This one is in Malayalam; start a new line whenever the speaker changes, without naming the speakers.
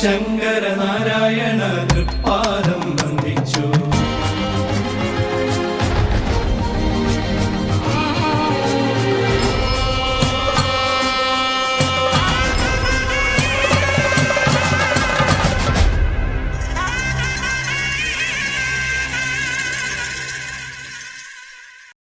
ശങ്കരനാരായണ തൃപ്പാദം